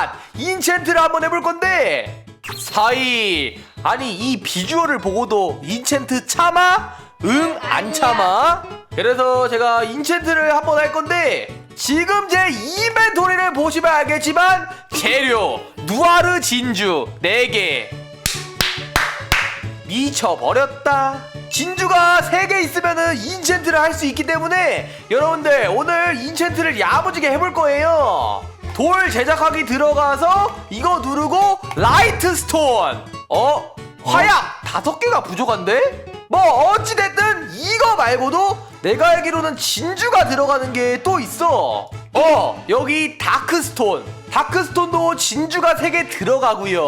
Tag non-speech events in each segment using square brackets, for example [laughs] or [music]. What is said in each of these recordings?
페넛 인챈트를 한번 해볼 건데 사이 아니 이 비주얼을 보고도 인챈트 참아? 응 안 참아? 그래서 제가 인챈트를 한번 할 건데 지금 제 이벤토리를 보시면 알겠지만 재료 누아르 진주 4개 미쳐버렸다. 진주가 3개 있으면은 인챈트를 할 수 있기 때문에 여러분들 오늘 인챈트를 야무지게 해볼 거예요. 돌 제작하기 들어가서 이거 누르고 라이트 스톤. 어? 화약 다섯 개가 부족한데? 뭐 어찌됐든 이거 말고도 내가 알기로는 진주가 들어가는 게 또 있어. 어 여기 다크스톤 다크스톤도 진주가 3개 들어가고요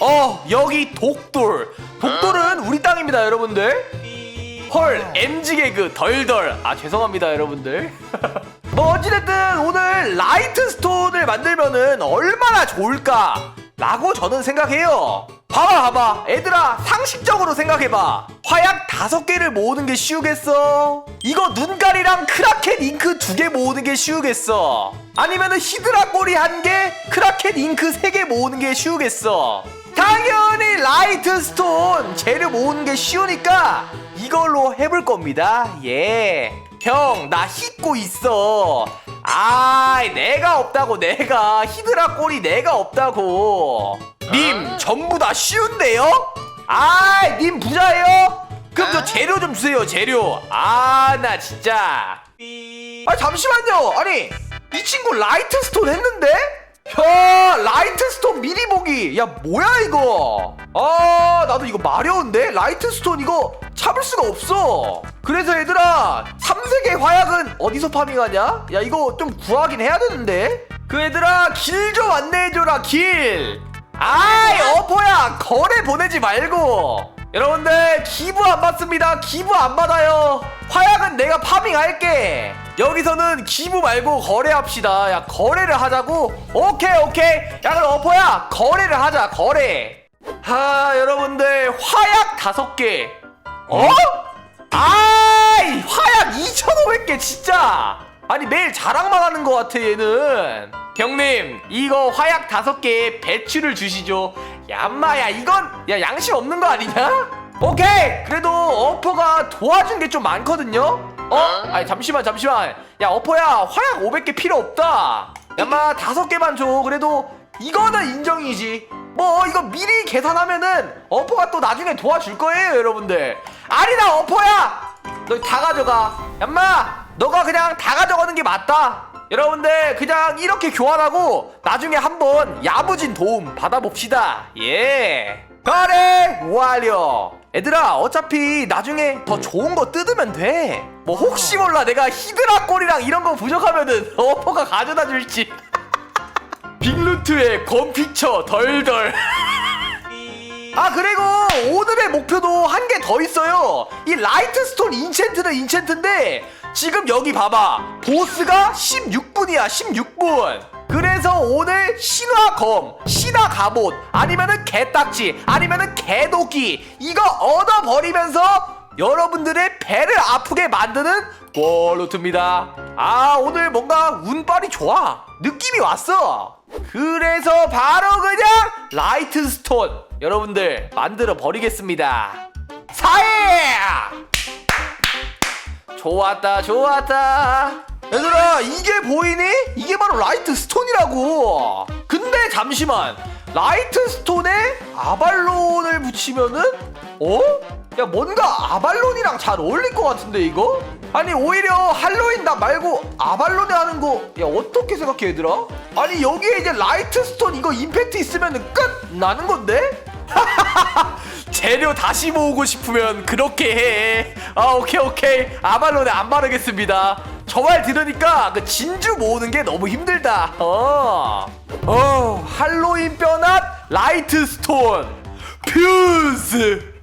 어 여기 독돌 독돌은 우리 땅입니다 여러분들 헐 MG 개그 덜덜 아 죄송합니다 여러분들 [laughs] 뭐 어찌됐든 오늘 라이트 스톤을 만들면은 얼마나 좋을까 라고 저는 생각해요. 봐봐 봐봐. 애들아 상식적으로 생각해봐. 화약 다섯 개를 모으는 게 쉬우겠어? 이거 눈깔이랑 크라켓 잉크 두 개 모으는 게 쉬우겠어? 아니면은 히드라 꼬리 한 개 크라켓 잉크 세 개 모으는 게 쉬우겠어? 당연히 라이트 스톤 재료 모으는 게 쉬우니까 이걸로 해볼 겁니다. 예 형 나 씻고 있어. 아 내가 없다고 내가. 히드라 꼬리 내가 없다고. 님 전부 다 쉬운데요? 아님 부자예요? 그럼 저 재료 좀 주세요 재료. 아 나 진짜. 아 잠시만요. 아니 이 친구 라이트 스톤 했는데? 야 라이트 스톤 미리 보기. 야 뭐야 이거? 아 나도 이거 마려운데? 라이트 스톤 이거 참을 수가 없어. 그래서 얘들아 3세계 화약은 어디서 파밍하냐? 야 이거 좀 구하긴 해야 되는데. 그 얘들아 길 좀 안내해줘라 길. 아이 어퍼야 거래 보내지 말고. 여러분들 기부 안 받습니다. 기부 안 받아요. 화약은 내가 파밍할게. 여기서는 기부 말고 거래합시다. 야 거래를 하자고? 오케이 오케이. 야 그럼 어퍼야 거래를 하자 거래. 하 여러분들 화약 다섯 개 어? 아이 화약 2,500개 진짜. 아니 매일 자랑만 하는 것 같아 얘는. 형님 이거 화약 다섯 개에 배추를 주시죠. 얌마야 이건 야 양심 없는 거 아니냐? 오케이! 그래도 어퍼가 도와준 게 좀 많거든요? 어? 아니 잠시만 잠시만. 야 어퍼야 화약 500개 필요 없다. 얌마 다섯 개만 줘. 그래도 이거는 인정이지 뭐 이거 미리 계산하면은 어퍼가 또 나중에 도와줄 거예요 여러분들. 아니다 어퍼야! 너 다 가져가. 얌마 너가 그냥 다 가져가는 게 맞다. 여러분들 그냥 이렇게 교환하고 나중에 한번 야무진 도움 받아봅시다. 예. 거래 완료! 얘들아 어차피 나중에 더 좋은 거 뜯으면 돼 뭐 혹시 몰라 내가 히드라 꼴이랑 이런 거 부족하면은 [laughs] 어퍼가 가져다 줄지 빅루트의 건피처 덜덜. 아 그리고 오늘의 목표도 한 개 더 있어요. 이 라이트 스톤 인챈트는 인챈트인데 지금 여기 봐봐. 보스가 16분이야 16분. 그래서 오늘 신화검 신화 갑옷 아니면은 개딱지 아니면은 개도끼 이거 얻어버리면서 여러분들의 배를 아프게 만드는 꼴루트입니다. 아 오늘 뭔가 운빨이 좋아. 느낌이 왔어 그래서 바로 그냥 라이트 스톤 여러분들 만들어 버리겠습니다 사해 좋았다 좋았다 얘들아 이게 보이니? 이게 바로 라이트 스톤이라고 근데 잠시만 라이트 스톤에 아발론을 붙이면은 어? 야 뭔가 아발론이랑 잘 어울릴 것 같은데 이거? 아니 오히려 할로윈 나 말고 아발론에 하는 거 야 어떻게 생각해 얘들아? 아니 여기에 이제 라이트 스톤 이거 임팩트 있으면 끝 나는 건데? [laughs] 재료 다시 모으고 싶으면 그렇게 해. 아 오케이 오케이 아발론에 안 바르겠습니다. 저 말 들으니까 그 진주 모으는 게 너무 힘들다. 어. 어 할로윈 뼈낫 라이트 스톤 퓨즈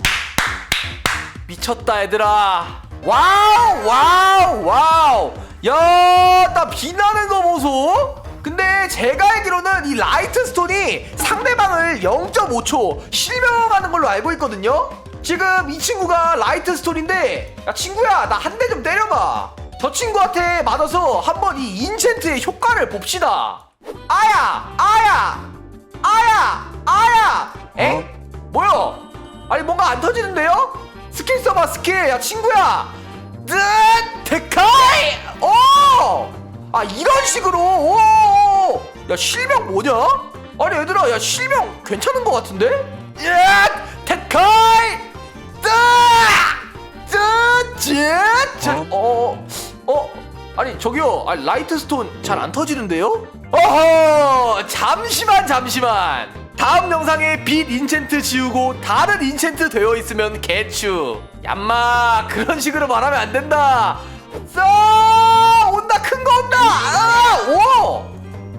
미쳤다 얘들아. 와우 와우 와우. 야나 빛나는 거 보소. 근데 제가 알기로는 이 라이트 스톤이 상대방을 0.5초 실명하는 걸로 알고 있거든요. 지금 이 친구가 라이트 스톤인데 야 친구야 나 한 대 좀 때려봐. 저 친구한테 맞아서 한번 이 인챈트의 효과를 봅시다. 아야 아야 아야 아야 에? 뭐야 아니 뭔가 안 터지는데요? 스킬 써봐 스킬. 야 친구야. 뜻 데카이! 오아 이런 식으로. 오야 실명 뭐냐? 아니 얘들아 야 실명 괜찮은 것 같은데? 야 데카이! 뜨뜨뜨어? 어? 아니 저기요. 아니 라이트 스톤 잘 안 터지는데요? 어허! 잠시만 잠시만 다음 영상에 빛 인챈트 지우고 다른 인챈트 되어 있으면 개추 얌마 그런 식으로 말하면 안 된다 써 온다 큰 거 온다 아, 오!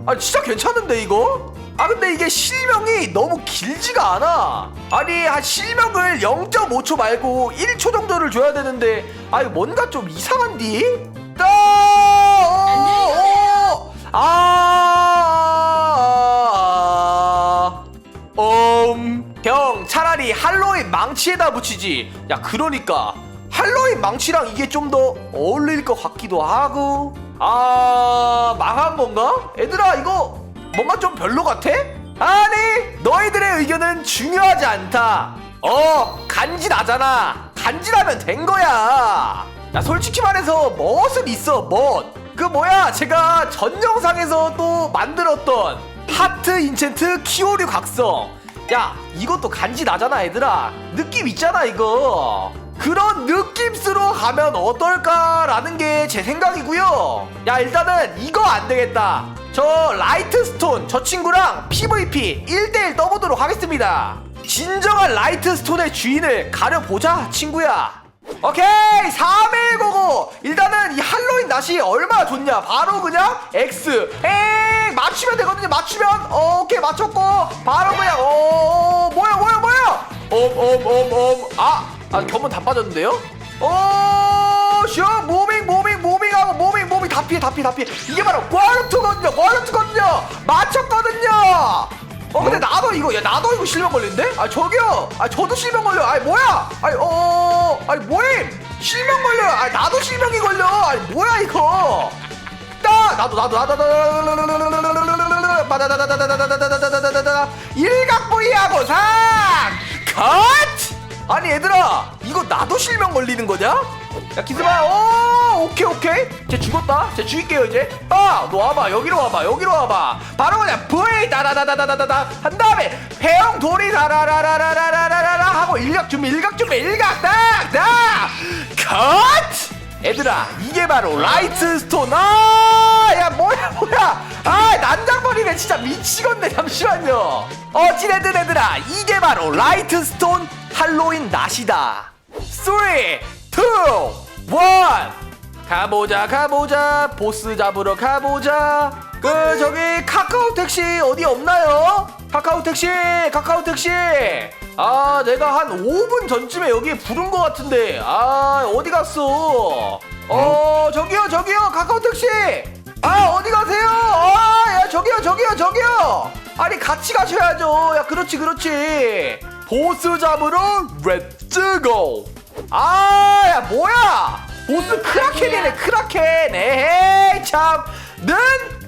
아 진짜 괜찮은데 이거? 아 근데 이게 실명이 너무 길지가 않아 아니 한 실명을 0.5초 말고 1초 정도를 줘야 되는데 아니 뭔가 좀 이상한디? 떠! 오! 아! 형 차라리 할로윈 망치에다 붙이지. 야, 그러니까 할로윈 망치랑 이게 좀 더 어울릴 것 같기도 하고. 아, 망한 건가? 얘들아, 이거 뭔가 좀 별로 같아? 아니, 너희들의 의견은 중요하지 않다. 어, 간지나잖아. 간지나면 된 거야. 야, 솔직히 말해서 멋은 있어, 멋. 그 뭐야, 제가 전 영상에서 또 만들었던 하트 인챈트 키오류 각성. 야, 이것도 간지 나잖아, 얘들아. 느낌 있잖아, 이거. 그런 느낌으로 가면 어떨까라는 게 제 생각이고요. 야, 일단은 이거 안 되겠다. 저 라이트 스톤 저 친구랑 PVP 1대1 떠보도록 하겠습니다. 진정한 라이트 스톤의 주인을 가려보자, 친구야. 오케이 3199 일단은 이 할로윈 낫이 얼마나 좋냐 바로 그냥 X 에이 맞추면 되거든요. 맞추면. 어, 오케이 맞췄고. 바로 그냥 어 뭐야 뭐야 뭐야? 엄엄엄엄아 아, 견문 다 빠졌는데요? 어쇼 무빙 무빙 무빙하고 무빙 무빙. 다 피해 다 피해 다 피해. 이게 바로 꽈루트거든요 꽈루트거든요. 맞췄거든요. 어 근데 나도 이거 야 나도 이거 실명 걸린데? 아 저기요. 아 저도 실명 걸려. 아니 뭐야? 아니 어 아니 뭐임? 실명 걸려 아 나도 실명이 걸려. 아니 뭐야 이거? 따 나도 나도 나도 나도 일각부위하고 상 컷 아니 얘들아 이거 나도 실명 걸리는 거냐? 야 기스마 오 오케이 오케이 쟤 죽었다 쟤 죽일게요 이제 아너 와봐 여기로 와봐 여기로 와봐 바로 그냥 V 다다다다다다다 한 다음에 배영 도리 다라라라라라라라 하고 일각 준비 일각 준비 일각 딱딱 컷 얘들아 이게 바로 라이트 스톤 아 야 뭐야 뭐야. 아 난장버리네. 진짜 미치겠네. 잠시만요. 어찌됐든 얘들아 이게 바로 라이트 스톤 할로윈 낫이다. 3 2 1 가보자 가보자. 보스 잡으러 가보자. 그 저기 카카오 택시 어디 없나요? 카카오 택시 카카오 택시. 아 내가 한 5분 전쯤에 여기 부른 것 같은데. 아 어디 갔어? 어 저기요 저기요. 카카오 택시 아 어디 가세요? 아야 저기요 저기요 저기요. 아니 같이 가셔야죠. 야 그렇지 그렇지. 보스 잡으러 렛츠고 아야 뭐야? 보스 크라켄이네 크라켄. 에헤이 참는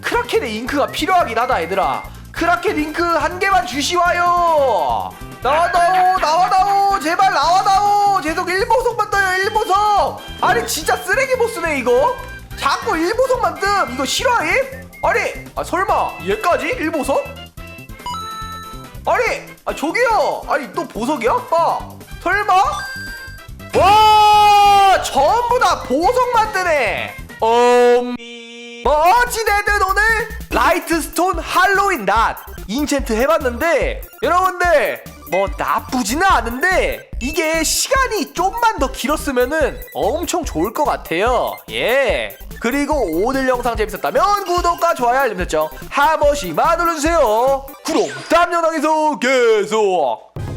크라켄의 잉크가 필요하긴 하다 얘들아. 크라켄 잉크 한 개만 주시와요. 나와다오 나와다오. 제발 나와다오. 계속 1보석만 떠요 1보석. 아니 진짜 쓰레기 보스네 이거 자꾸 1보석만 뜸 이거 실화임? 아니 아 설마 얘까지 1보석? 아니 아 저기요 아니 또 보석이야? 아 설마? 와 전부 다 보석만 뜨네 음 어찌되든 오늘 라이트 스톤 할로윈 낫 인챈트 해봤는데 여러분들 뭐 나쁘지는 않은데 이게 시간이 좀만 더 길었으면은 엄청 좋을 것 같아요. 예. 그리고 오늘 영상 재밌었다면 구독과 좋아요 알림 설정 한 번씩만 눌러주세요. 그럼 다음 영상에서 계속